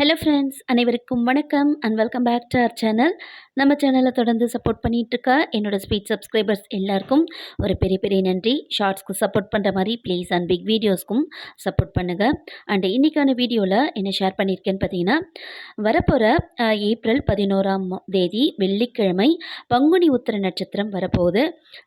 Hello friends அனைவருக்கும் வணக்கம் and welcome back to our channel நம்ம சேனலை தொடர்ந்து சப்போர்ட் பண்ணிகிட்டு இருக்க என்னோட ஸ்பீட் சப்ஸ்கிரைபர்ஸ் எல்லாருக்கும் ஒரு பெரிய பெரிய நன்றி. ஷார்ட்ஸ்க்கு சப்போர்ட் பண்ணுற மாதிரி ப்ளீஸ் அண்ட் பிக் வீடியோஸ்க்கும் சப்போர்ட் பண்ணுங்கள் அண்ட் இன்றைக்கான வீடியோவில் என்ன ஷேர் பண்ணியிருக்கேன்னு பார்த்தீங்கன்னா வரப்போகிற ஏப்ரல் பதினோராம் தேதி வெள்ளிக்கிழமை பங்குனி உத்திர நட்சத்திரம் வரப்போகுது.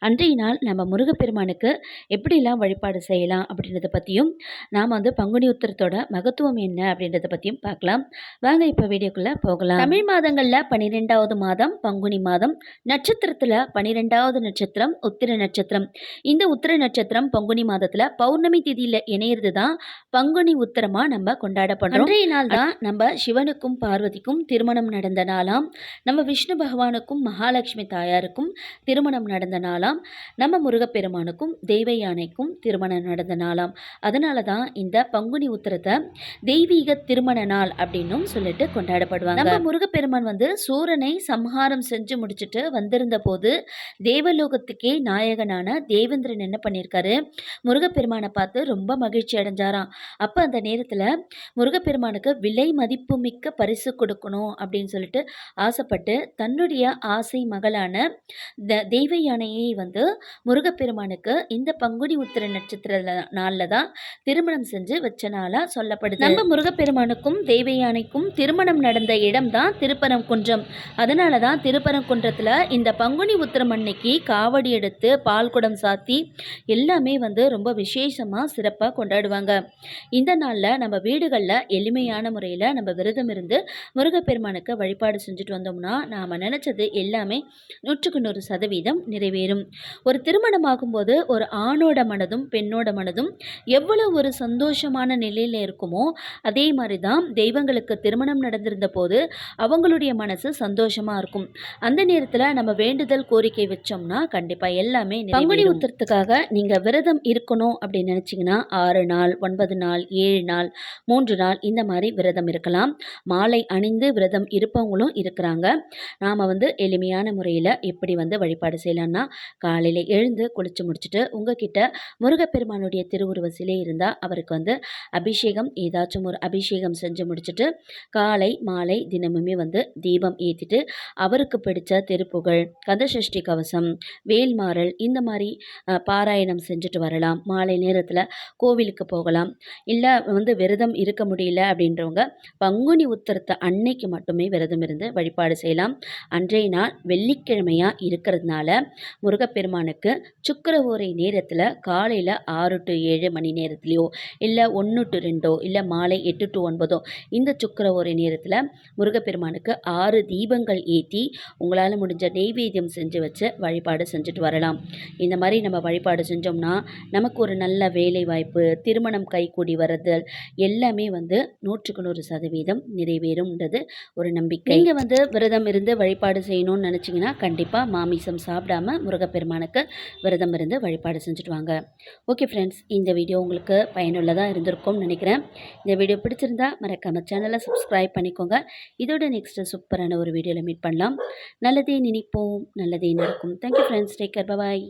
அன்றைய நாள் நம்ம முருகப்பெருமானுக்கு எப்படிலாம் வழிபாடு செய்யலாம் அப்படின்றத பற்றியும் நாம் வந்து பங்குனி உத்திரத்தோட மகத்துவம் என்ன அப்படின்றத பற்றியும் பார்க்கலாம். வாங்க இப்போ வீடியோக்குள்ளே போகலாம். தமிழ் மாதங்களில் பன்னிரெண்டாவது மாதம் பங்குனி மாதம் நட்சத்திரத்தில் பன்னிரெண்டாவது நட்சத்திரம் உத்திர நட்சத்திரம். இந்த உத்திர நட்சத்திரம் பங்குனி மாதத்தில் பௌர்ணமி திதியில் இணையிறது தான் பங்குனி உத்திரமாக நம்ம கொண்டாடப்படுறோம். அன்றைய நாள் தான் நம்ம சிவனுக்கும் பார்வதிக்கும் திருமணம் நடந்த நாளாம். நம்ம விஷ்ணு பகவானுக்கும் மகாலட்சுமி தாயாருக்கும் திருமணம் நடந்த நாளாம். நம்ம முருகப்பெருமானுக்கும் தெய்வ யானைக்கும் திருமணம் நடந்த நாளாம். அதனால தான் இந்த பங்குனி உத்திரத்தை தெய்வீக திருமண நாள் அப்படின்னும் சொல்லிட்டு கொண்டாடப்படுவாங்க. நம்ம முருகப்பெருமான் வந்து சூரனை சம்ஹாரம் செஞ்சு முடிச்சுட்டு வந்திருந்த போது தேவலோகத்துக்கே நாயகனான தேவேந்திரன் என்ன பண்ணியிருக்காரு முருகப்பெருமானை பார்த்து ரொம்ப மகிழ்ச்சி அடைஞ்சாராம். அப்போ அந்த நேரத்தில் முருகப்பெருமானுக்கு விலை மதிப்புமிக்க பரிசு கொடுக்கணும் அப்படின்னு சொல்லிட்டு ஆசைப்பட்டு தன்னுடைய ஆசை மகளான த- தெய்வ யானையை வந்து முருகப்பெருமானுக்கு இந்த பங்குனி உத்திர நட்சத்திர நாளில் தான் திருமணம் செஞ்சு வச்ச நாளாக சொல்லப்படுது. நம்ம முருகப்பெருமானுக்கும் தெய்வ யானைக்கும் திருமணம் நடந்த இடம் தான் திருப்பரங்குன்றம். அதனால தான் திருப்பரங்குன்றத்தில் இந்த பங்குனி உத்திரம் அன்னைக்கு காவடி எடுத்து பால் குடம் சாத்தி எல்லாமே வந்து ரொம்ப விசேஷமாக சிறப்பாக கொண்டாடுவாங்க. இந்த நாளில் நம்ம வீடுகளில் எளிமையான முறையில் நம்ம விரதம் இருந்து முருகப்பெருமானுக்கு வழிபாடு செஞ்சுட்டு வந்தோம்னா நாம் நினச்சது எல்லாமே நூற்றுக்கு நூறு சதவீதம் நிறைவேறும். ஒரு திருமணம் ஆகும்போது ஒரு ஆணோட மனதும் பெண்ணோட மனதும் எவ்வளவு ஒரு சந்தோஷமான நிலையில் இருக்குமோ அதே மாதிரி தான் தெய்வங்களுக்கு திருமணம் நடந்திருந்த போது அவங்களுடைய மனசு சந்தோஷமாக இருக்கும். அந்த நேரத்தில் நம்ம வேண்டுதல் கோரிக்கை வச்சோம்னா கண்டிப்பாக எல்லாமே பங்குனி உத்திரத்துக்காக நீங்கள் விரதம் இருக்கணும் அப்படின்னு நினச்சிங்கன்னா ஆறு நாள் ஒன்பது நாள் ஏழு நாள் மூன்று நாள் இந்த மாதிரி விரதம் இருக்கலாம். மாலை அணிந்து விரதம் இருப்பவங்களும் இருக்கிறாங்க. நாம் வந்து எளிமையான முறையில் எப்படி வந்து வழிபாடு செய்யலாம்னா காலையில் எழுந்து குளிச்சு முடிச்சுட்டு உங்ககிட்ட முருகப்பெருமானுடைய திருவுருவ சிலை இருந்தால் அவருக்கு வந்து அபிஷேகம் ஏதாச்சும் ஒரு அபிஷேகம் செஞ்சு முடிச்சுட்டு காலை மாலை தினமுமே வந்து தீபம் ஏற்றிட்டு அவருக்கு பிடிச்ச திருப்புகழ் கந்தசஷ்டி கவசம் வேல்மாறல் இந்த மாதிரி பாராயணம் செஞ்சுட்டு வரலாம். மாலை நேரத்தில் கோவிலுக்கு போகலாம். இல்லை வந்து விரதம் இருக்க முடியல அப்படின்றவங்க பங்குனி உத்தரத்தை அன்னைக்கு மட்டுமே விரதம் இருந்து வழிபாடு செய்யலாம். அன்றைய நாள் வெள்ளிக்கிழமையாக இருக்கிறதுனால முருகப்பெருமானுக்கு சுக்கரவோரை நேரத்தில் காலையில் ஆறு டு ஏழு மணி நேரத்துலையோ இல்லை ஒன்று டு ரெண்டோ இல்லை மாலை எட்டு டு ஒன்பதோ இந்த இந்த சுக்கிர ஒரே நேரத்தில் முருகப்பெருமானுக்கு ஆறு தீபங்கள் ஏற்றி உங்களால் முடிஞ்ச நெய்வேத்தியம் செஞ்சு வச்சு வழிபாடு செஞ்சுட்டு வரலாம். இந்த மாதிரி நம்ம வழிபாடு செஞ்சோம்னா நமக்கு ஒரு நல்ல வேலை வாய்ப்பு திருமணம் கைகூடி வர்றது எல்லாமே வந்து நூற்றுக்கு நூறு சதவீதம் நிறைவேறும்ன்றது ஒரு நம்பிக்கை. நீங்கள் வந்து விரதம் இருந்து வழிபாடு செய்யணும்னு நினச்சிங்கன்னா கண்டிப்பாக மாமிசம் சாப்பிடாம முருகப்பெருமானுக்கு விரதம் இருந்து வழிபாடு செஞ்சுட்டு வாங்க. ஓகே ஃப்ரெண்ட்ஸ் இந்த வீடியோ உங்களுக்கு பயனுள்ளதாக இருந்திருக்கும்னு நினைக்கிறேன். இந்த வீடியோ பிடிச்சிருந்தா மறக்காம சேனலை சப்ஸ்கிரைப் பண்ணிக்கோங்க. இதோட நெக்ஸ்ட்டு சூப்பரான ஒரு வீடியோவில் மீட் பண்ணலாம். நல்லதே நினைப்போம். நல்லதே நடக்கும். Thank you friends take care bye